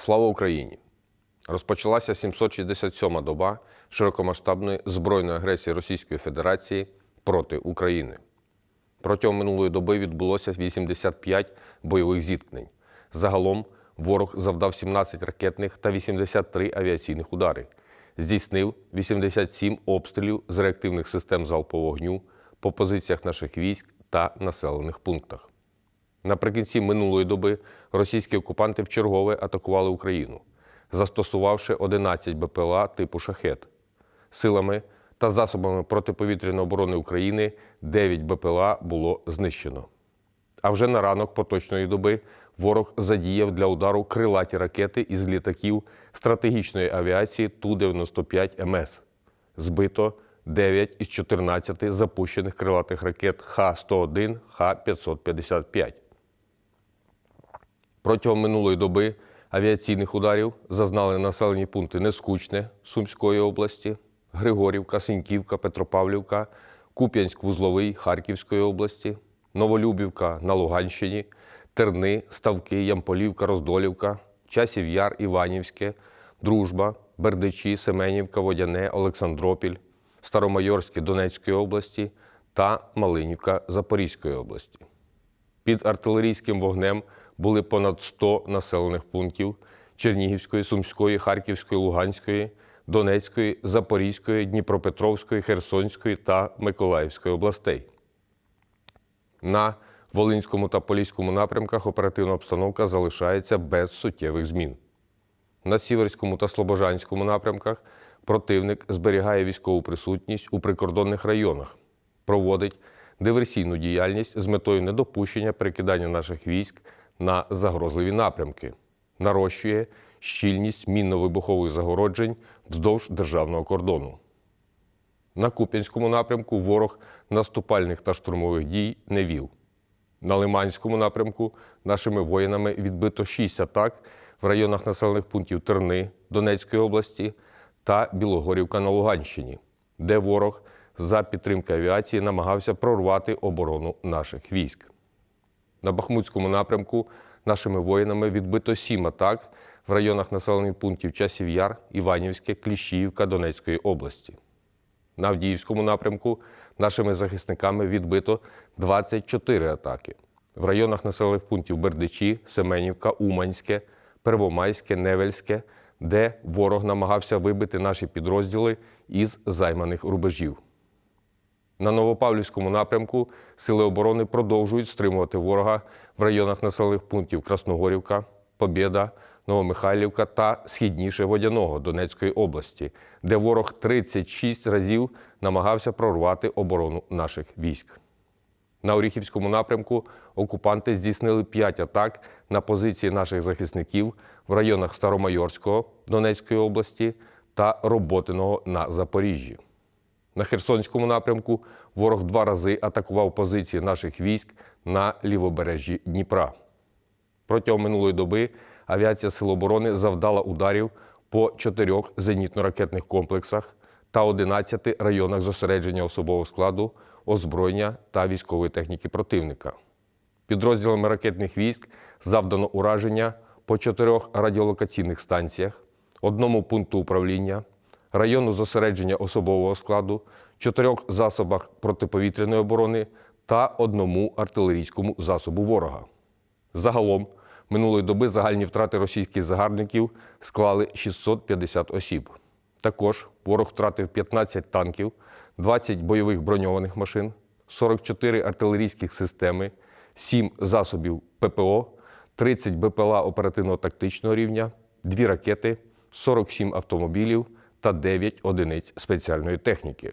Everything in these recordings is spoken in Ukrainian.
Слава Україні! Розпочалася 767-ма доба широкомасштабної збройної агресії Російської Федерації проти України. Протягом минулої доби відбулося 85 бойових зіткнень. Загалом ворог завдав 17 ракетних та 83 авіаційних удари, здійснив 87 обстрілів з реактивних систем залпового вогню по позиціях наших військ та населених пунктах. Наприкінці минулої доби російські окупанти вчергове атакували Україну, застосувавши 11 БПЛА типу шахет. Силами та засобами протиповітряної оборони України 9 БПЛА було знищено. А вже на ранок поточної доби ворог задіяв для удару крилаті ракети із літаків стратегічної авіації Ту-95 МС. Збито 9 із 14 запущених крилатих ракет Х-101, Х-555. Протягом минулої доби авіаційних ударів зазнали населені пункти Нескучне Сумської області, Григорівка, Синьківка, Петропавлівка, Куп'янськ-Вузловий Харківської області, Новолюбівка на Луганщині, Терни, Ставки, Ямполівка, Роздолівка, Часів Яр, Іванівське, Дружба, Бердичі, Семенівка, Водяне, Олександропіль, Старомайорське Донецької області та Малинівка Запорізької області. Під артилерійським вогнем були понад 100 населених пунктів Чернігівської, Сумської, Харківської, Луганської, Донецької, Запорізької, Дніпропетровської, Херсонської та Миколаївської областей. На Волинському та Поліському напрямках оперативна обстановка залишається без суттєвих змін. На Сіверському та Слобожанському напрямках противник зберігає військову присутність у прикордонних районах, проводить диверсійну діяльність з метою недопущення перекидання наших військ на загрозливі напрямки, нарощує щільність мінно-вибухових загороджень вздовж державного кордону. На Куп'янському напрямку ворог наступальних та штурмових дій не вів. На Лиманському напрямку нашими воїнами відбито 6 атак в районах населених пунктів Терни Донецької області та Білогорівка на Луганщині, де ворог за підтримки авіації намагався прорвати оборону наших військ. На Бахмутському напрямку нашими воїнами відбито 7 атак в районах населених пунктів Часів Яр, Іванівське, Кліщіївка Донецької області. На Авдіївському напрямку нашими захисниками відбито 24 атаки. В районах населених пунктів Бердичі, Семенівка, Уманське, Первомайське, Невельське, де ворог намагався вибити наші підрозділи із займаних рубежів. На Новопавлівському напрямку сили оборони продовжують стримувати ворога в районах населених пунктів Красногорівка, Побєда, Новомихайлівка та східніше Водяного Донецької області, де ворог 36 разів намагався прорвати оборону наших військ. На Оріхівському напрямку окупанти здійснили 5 атак на позиції наших захисників в районах Старомайорського Донецької області та Роботиного на Запоріжжі. На Херсонському напрямку ворог два рази атакував позиції наших військ на лівобережжі Дніпра. Протягом минулої доби авіація Сил оборони завдала ударів по чотирьох зенітно-ракетних комплексах та 11 районах зосередження особового складу, озброєння та військової техніки противника. Підрозділами ракетних військ завдано ураження по чотирьох радіолокаційних станціях, одному пункту управління, району зосередження особового складу, чотирьох засобах протиповітряної оборони та одному артилерійському засобу ворога. Загалом минулої доби загальні втрати російських загарбників склали 650 осіб. Також ворог втратив 15 танків, 20 бойових броньованих машин, 44 артилерійських системи, 7 засобів ППО, 30 БПЛА оперативно-тактичного рівня, 2 ракети, 47 автомобілів та 9 одиниць спеціальної техніки.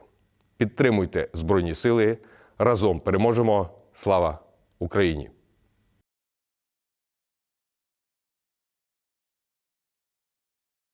Підтримуйте Збройні Сили. Разом переможемо. Слава Україні!